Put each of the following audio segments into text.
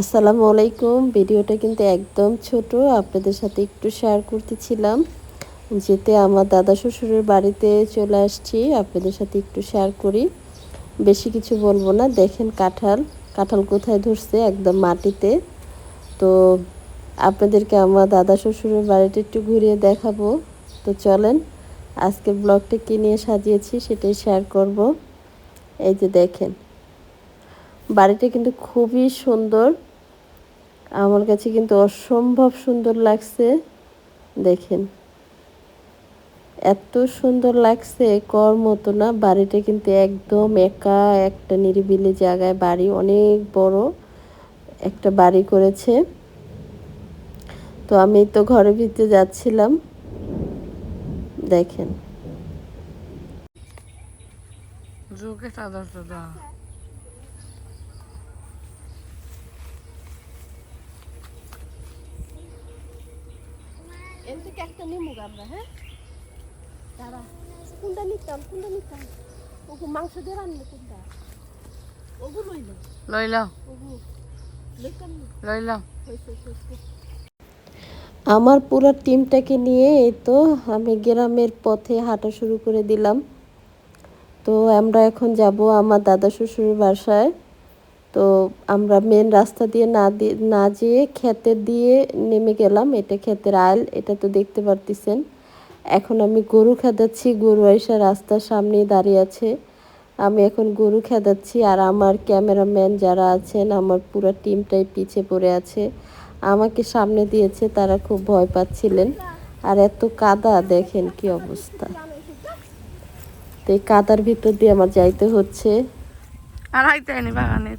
আসসালামু আলাইকুম। ভিডিওটা কিন্তু একদম ছোট। আপনাদের সাথে একটু শেয়ার করতেছিলাম যেতে আমার দাদা শ্বশুরের বাড়িতে চলে আসছি। আপনাদের সাথে একটু শেয়ার করি। বেশি কিছু বলব না। দেখেন কাঁঠাল। কাঁঠাল কোথায় ধরছে? একদম মাটিতে। তো আপনাদেরকে আমার দাদা শ্বশুরের বাড়িটা একটু ঘুরিয়ে দেখাবো। তো চলেন আজকে ব্লগটা কী নিয়ে সাজিয়েছি সেটাই শেয়ার করব। এই যে দেখেন। বাড়িটা কিন্তু খুবই সুন্দর। আমার কাছে কিন্তু অসম্ভব সুন্দর লাগছে। দেখেন। এত সুন্দর লাগছে, কর মতো না। বাড়িটা কিন্তু একদম একা, একটা নিরিবিলি জায়গায় বাড়ি, অনেক বড় একটা বাড়ি করেছে। তো আমি তো ঘরের ভিতরে যাচ্ছিলাম। দেখেন। চাদর দাদা এর থেকে একটা নিমুক আমরা হ্যাঁ? দাঁড়া কোনটা নিতাম কোনটা নিতাম? ওগু মাংস দিয়ে রান্না কোনটা? ওগু লইল। লইলাম ওগু হয়েছে আমার পুরো টিমটাকে নিয়ে এই তো আমি গ্রামের পথে হাঁটা শুরু করে দিলাম। তো আমরা এখন যাব আমার দাদা শ্বশুরের বাসায়। তো আমরা মেন রাস্তা দিয়ে না দিয়ে না যেয়ে ক্ষেতের দিয়ে নেমে গেলাম। এটা ক্ষেতের আইল, এটা তো দেখতে পারতেছেন। এখন আমি গরু খেদাচ্ছি, গরু এসে রাস্তার সামনে দাঁড়িয়ে আছে। আমি এখন গরু খেদাচ্ছি আর আমার ক্যামেরাম্যান যারা আছেন, আমার পুরো টিমটাই পিছে পড়ে আছে। আমাকে সামনে দিয়েছে, তারা খুব ভয় পাচ্ছিলেন। আর এত কাদা, দেখেন কি অবস্থা। তো এই কাদার ভিতর দিয়ে আমার যাইতে হচ্ছে। আর আনি বাগানের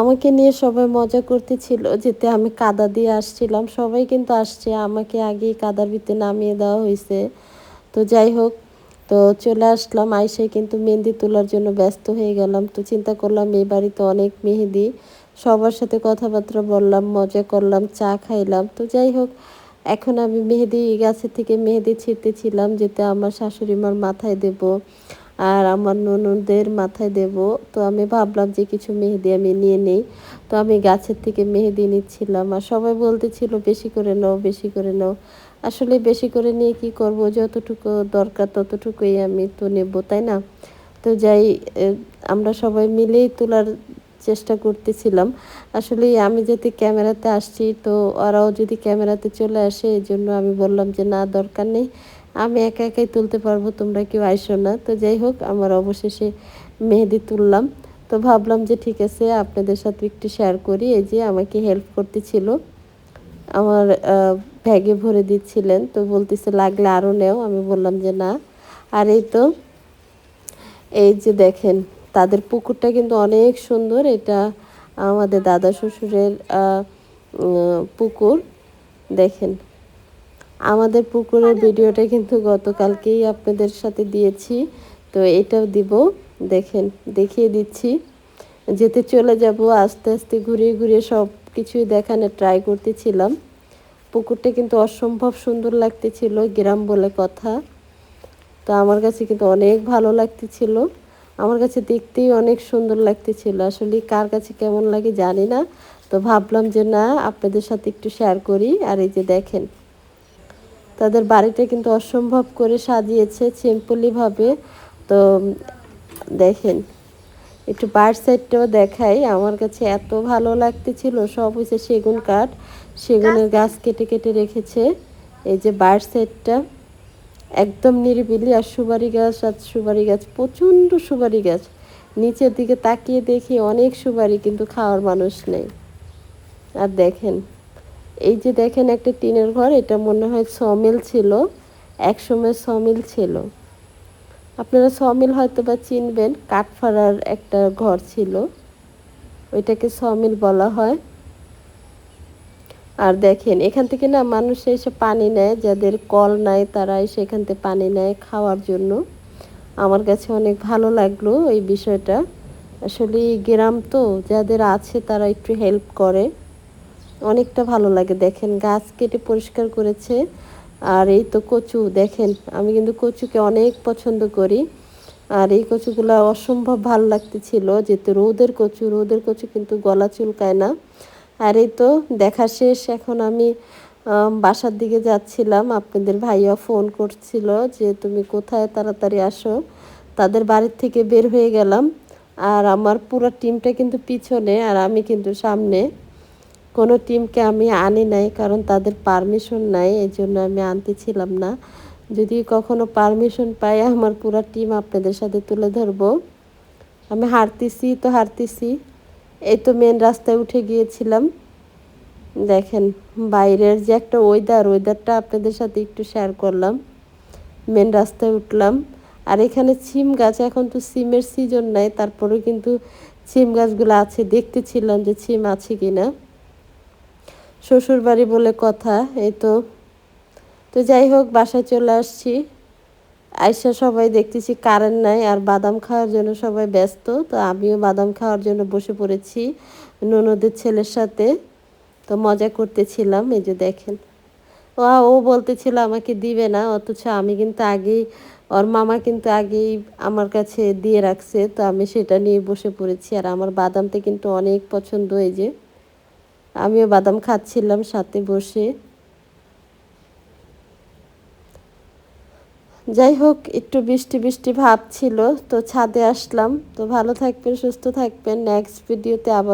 আমাকে নিয়ে সবাই মজা করতেছিল, যেতে আমি কাদা দিয়ে আসছিলাম। সবাই কিন্তু আসছে, আমাকে আগেই কাদার ভিতরে নামিয়ে দেওয়া হয়েছে। তো যাই হোক, তো চলে আসলাম। আইসে কিন্তু মেহেন্দি তোলার জন্য ব্যস্ত হয়ে গেলাম। তো চিন্তা করলাম, এই বাড়িতে অনেক মেহেদি। সবার সাথে কথাবার্তা বললাম, মজা করলাম, চা খাইলাম। তো যাই হোক, এখন আমি মেহেদি গাছের থেকে মেহেদি ছিঁড়তেছিলাম যেতে আমার শাশুড়ি মার মাথায় দেব। আর আমার ননদের মাথায় দেব। তো আমি ভাবলাম যে কিছু মেহেদি আমি নিয়ে নেই। তো আমি গাছের থেকে মেহেদি নিচ্ছিলাম। আর সবাই বলতেছিল, বেশি করে নাও, বেশি করে নাও। আসলে বেশি করে নিয়ে কি করব? যতটুকু দরকার ততটুকুই আমি তো নেব, তাই না? তো যাই আমরা সবাই মিলেই তোলার চেষ্টা করতেছিলাম। আসলে আমি যেতে ক্যামেরাতে আসছি, তো ওরাও যদি ক্যামেরাতে চলে আসে এই জন্য আমি বললাম যে, না, দরকার নেই। আমি একা একাই তুলতে পারব, তোমরা কেউ আইসো না। তো যাই হোক, আমার অবশেষে মেহেদি তুললাম। তো ভাবলাম যে ঠিক আছে, আপনাদের সাথে একটু শেয়ার করি। এই যে আমাকে হেল্প করতেছিল, আমার ব্যাগে ভরে দিচ্ছিলেন। তো বলতেছে, লাগলে আরও নেও। আমি বললাম যে, না। আর এই তো, এই যে দেখেন, তাদের পুকুরটা কিন্তু অনেক সুন্দর। এটা আমাদের দাদা শ্বশুরের পুকুর। দেখেন আমাদের পুকুরের ভিডিওটা কিন্তু গতকালকেই আপনাদের সাথে দিয়েছি। তো এটাও দিব। দেখেন, দেখিয়ে দিচ্ছি। যেতে চলে যাব, আস্তে আস্তে ঘুরিয়ে ঘুরিয়ে সব কিছুই দেখানোর ট্রাই করতেছিলাম। পুকুরটা কিন্তু অসম্ভব সুন্দর লাগতেছিল, গ্রাম বলে কথা। তো আমার কাছে কিন্তু অনেক ভালো লাগতেছিল। আমার কাছে দেখতেই অনেক সুন্দর লাগতেছিল। আসলে কার কাছে কেমন লাগে জানি না। তো ভাবলাম যে না, আপনাদের সাথে একটু শেয়ার করি। আর এই যে দেখেন তাদের বাড়িটা কিন্তু অসম্ভব করে সাজিয়েছে সিম্পলিভাবে। তো দেখেন একটু বার সাইডটাও দেখাই। আমার কাছে এত ভালো লাগতেছিল সব হয়েছে সেগুন কাঠ। সেগুনের গাছ কেটে কেটে রেখেছে। এই যে বার সাইডটা একদম নিরিবিলি আর সুপারি গাছ আর সুপারি গাছ প্রচণ্ড সুপারি গাছ। নিচের দিকে তাকিয়ে দেখি অনেক সুপারি কিন্তু খাওয়ার মানুষ নেই। আর দেখেন এই যে দেখেন একটা টিনের ঘর, এটা মনে হয় সমিল ছিল, একসময় সমিল ছিল। আপনারা সমিল হয়তো বা চিনবেন, কাঠফাড়ার একটা ঘর ছিল। ওইটাকে সমিল বলা হয়। আর দেখেন, এখান থেকে না মানুষ এসে পানি নেয়, যাদের কল নাই তারা এসে এখান থেকে পানি নেয় খাওয়ার জন্য। আমার কাছে অনেক ভালো লাগল এই বিষয়টা। আসলে গ্রাম তো যাদের আছে তারা একটু হেল্প করে। অনেকটা ভালো লাগে। দেখেন, গাছ কেটে পরিষ্কার করেছে। আর এই তো কচু, দেখেন, আমি কিন্তু কচুকে অনেক পছন্দ করি। আর এই কচুগুলো অসম্ভব ভালো লাগতেছিল, যেহেতু রোদের কচু রোদের কচু কিন্তু গলা চুলকায় না। আর এই তো দেখা শেষ, এখন আমি বাসার দিকে যাচ্ছিলাম। আপনাদের ভাইয়া ফোন করছিল যে, তুমি কোথায়? তাড়াতাড়ি আসো। তাদের বাড়ির থেকে বের হয়ে গেলাম। আর আমার পুরো টিমটা কিন্তু পিছনে, আর আমি কিন্তু সামনে। কোনো টিমকে আমি আনি নাই, কারণ তাদের পারমিশন নাই এই জন্য আমি আনতেছিলাম না। যদি কখনো পারমিশন পাই, আমার পুরো টিম আপনাদের সাথে তুলে ধরবো। আমি হারতেছি, তো হারতেছি। এই তো মেন রাস্তায় উঠে গিয়েছিলাম। দেখেন, বাইরের যে একটা ওয়েদার ওয়েদারটা আপনাদের সাথে একটু শেয়ার করলাম। মেন রাস্তায় উঠলাম। আর এখানে সিম গাছ, এখন তো সিমের সিজন নাই, তারপরেও কিন্তু সিম গাছগুলো আছে, দেখতেছিলাম যে সিম আছে কিনা। শ্বশুর বাড়ি বলে কথা, এই তো। তো যাই হোক, বাসায় চলে আসছি। আইসা সবাই দেখতেছি কারেন্ট নাই, আর বাদাম খাওয়ার জন্য সবাই ব্যস্ত। তো আমিও বাদাম খাওয়ার জন্য বসে পড়েছি ননদের ছেলের সাথে। তো মজা করতেছিলাম, এই যে দেখেন। ও ও বলতেছিল আমাকে দিবে না, অথচ আমি কিন্তু আগেই, ওর মামা কিন্তু আগেই আমার কাছে দিয়ে রাখছে। তো আমি সেটা নিয়ে বসে পড়েছি, আর আমার বাদামটা কিন্তু অনেক পছন্দ, এই যে। আমিও বাদাম খাচ্ছিলাম সাথে বসে। যাই হোক, একটু বৃষ্টি বৃষ্টি ভাব ছিল, তো ছাদে আসলাম। তো ভালো থাকবেন, সুস্থ থাকবেন। নেক্সট ভিডিওতে আবার